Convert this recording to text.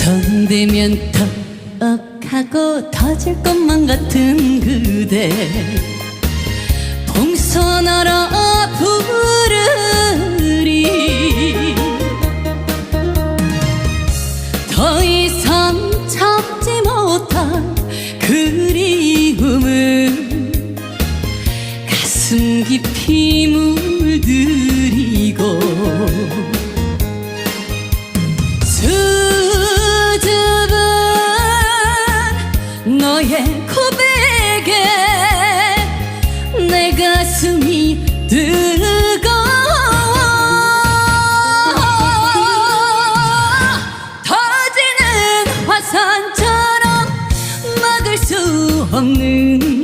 손대면 턱하고 터질 것만 같은 그대. 동서나라 부르리. 더 이상 참지 못한 그리움을 가슴 깊이 물 너의 고백에 내 가슴이 뜨거워. 터지는 화산처럼 막을 수 없는